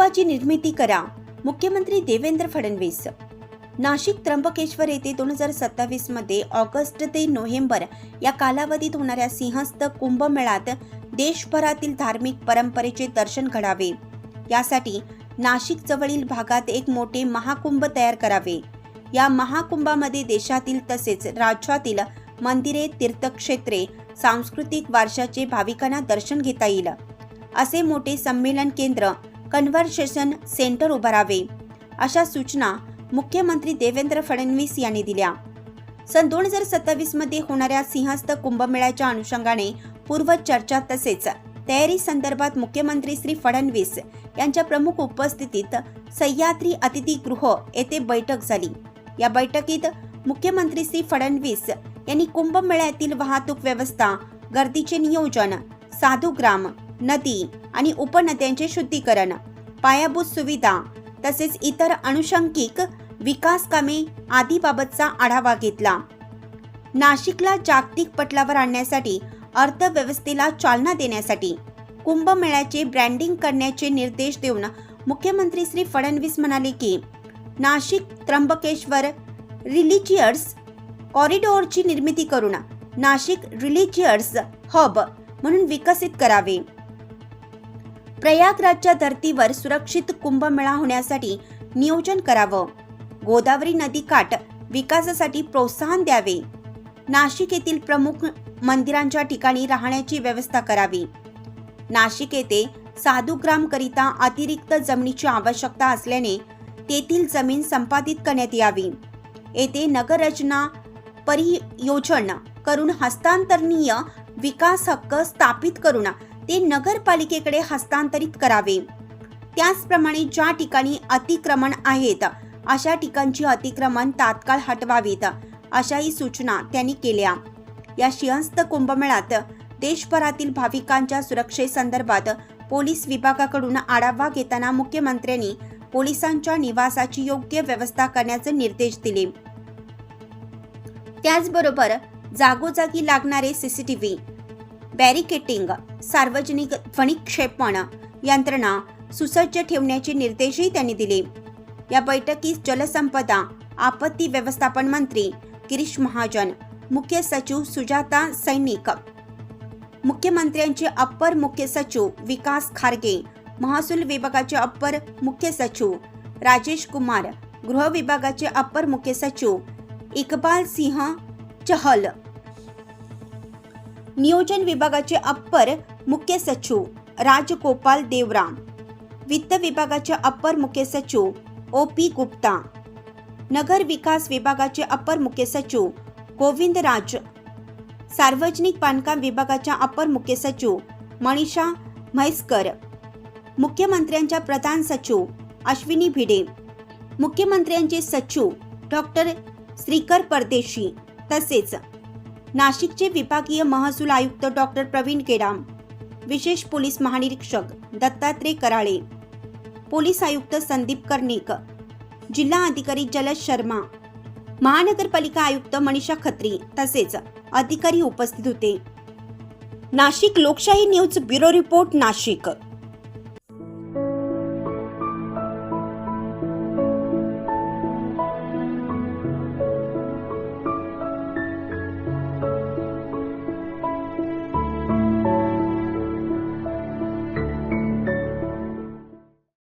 कुटुंबाची निर्मिती करा. मुख्यमंत्री देवेंद्र फडणवीस. नाशिक त्र्यंबकेश्वर येथे दोन हजार सत्तावीसमध्ये ऑगस्ट ते नोव्हेंबर या कालावधीत होणाऱ्या सिंहस्थ कुंभमेळ्यात देशभरातील धार्मिक परंपरेचे दर्शन घडावे. यासाठी नाशिक जवळील भागात एक मोठे महाकुंभ तयार करावे. या महाकुंभामध्ये देशातील तसेच राज्यातील मंदिरे तीर्थक्षेत्रे सांस्कृतिक वारशाचे भाविकांना दर्शन घेता येईल. असे मोठे संमेलन केंद्र कन्व्हर्सेशन सेंटर उभारावे अशा सूचना मुख्यमंत्री देवेंद्र फडणवीस यांनी दिल्या. सन दोन हजार सत्तावीसमध्ये होणाऱ्या सिंहस्थ कुंभमेळ्याच्या अनुषंगाने पूर्व चर्चा तसेच तयारी संदर्भात मुख्यमंत्री श्री फडणवीस यांच्या प्रमुख उपस्थितीत सह्याद्री अतिथीगृह येथे बैठक झाली. या बैठकीत मुख्यमंत्री श्री फडणवीस यांनी कुंभमेळ्यातील वाहतूक व्यवस्था गर्दीचे नियोजन साधुग्राम नदी आणि उपनद्यांचे शुद्धीकरण पायाभूत सुविधा तसेच इतर अनुषंगिक विकास कामे आदीबाबतचा आढावा घेतला. नाशिकला जागतिक पटलावर आणण्यासाठी अर्थव्यवस्थेला चालना देण्यासाठी कुंभमेळ्याचे ब्रँडिंग करण्याचे निर्देश देऊन मुख्यमंत्री श्री फडणवीस म्हणाले की नाशिक त्र्यंबकेश्वर रिलिजियर्स कॉरिडॉरची निर्मिती करून नाशिक रिलिजियर्स हब म्हणून विकसित करावे. प्रयागराजच्या धर्तीवर सुरक्षित कुंभमेळा होण्यासाठी नियोजन करावं. गोदावरी नदीकाठ विकासासाठी प्रोत्साहन द्यावे. नाशिक येथील प्रमुख मंदिरांच्या ठिकाणी राहण्याची व्यवस्था करावी. नाशिक येथे साधुग्रामकरिता अतिरिक्त जमिनीची आवश्यकता असल्याने तेथील जमीन संपादित करण्यात यावी. येथे नगररचना परियोजना करून हस्तांतरणीय विकास हक्क स्थापित करून ते नगरपालिकेकडे हस्तांतरित करावे. त्याचप्रमाणे ज्या ठिकाणी अतिक्रमण आहेत अशा ठिकाणची अतिक्रमण तात्काळ हटवावीत अशाही सूचना त्यांनी केल्या. या सिंहस्थ कुंभमेळ्यात देशभरातील भाविकांच्या सुरक्षेसंदर्भात पोलीस विभागाकडून आढावा घेताना मुख्यमंत्र्यांनी पोलिसांच्या निवासाची योग्य व्यवस्था करण्याचे निर्देश दिले. त्याचबरोबर जागोजागी लागणारे सीसीटीव्ही बॅरिकेटिंग सार्वजनिक ध्वनिक्षेपण यंत्रणा सुसज्ज ठेवण्याचे निर्देशही त्यांनी दिले. या बैठकीस जलसंपदा आपत्ती व्यवस्थापन मंत्री गिरीश महाजन मुख्य सचिव सुजाता सैनिक मुख्यमंत्र्यांचे अप्पर मुख्य सचिव विकास खारगे महसूल विभागाचे अप्पर मुख्य सचिव राजेश कुमार गृह विभागाचे अप्पर मुख्य सचिव इकबाल सिंह चहल नियोजन विभागाचे अप्पर मुख्य सचिव राजगोपाल देवराम वित्त विभागाचे अप्पर मुख्य सचिव ओ पी गुप्ता नगर विकास विभागाचे अप्पर मुख्य सचिव गोविंद राज सार्वजनिक बांधकाम विभागाच्या अप्पर मुख्य सचिव मनीषा म्हैसकर मुख्यमंत्र्यांच्या प्रधान सचिव अश्विनी भिडे मुख्यमंत्र्यांचे सचिव डॉक्टर श्रीकर परदेशी तसेच नाशिकचे विभागीय महसूल आयुक्त डॉक्टर प्रवीण केडाम विशेष पोलीस महानिरीक्षक दत्तात्रय कराळे पोलीस आयुक्त संदीप कर्णिक जिल्हा अधिकारी जलज शर्मा महानगरपालिका आयुक्त मनीषा खत्री तसेच अधिकारी उपस्थित होते. नाशिक लोकशाही न्यूज ब्युरो रिपोर्ट नाशिक.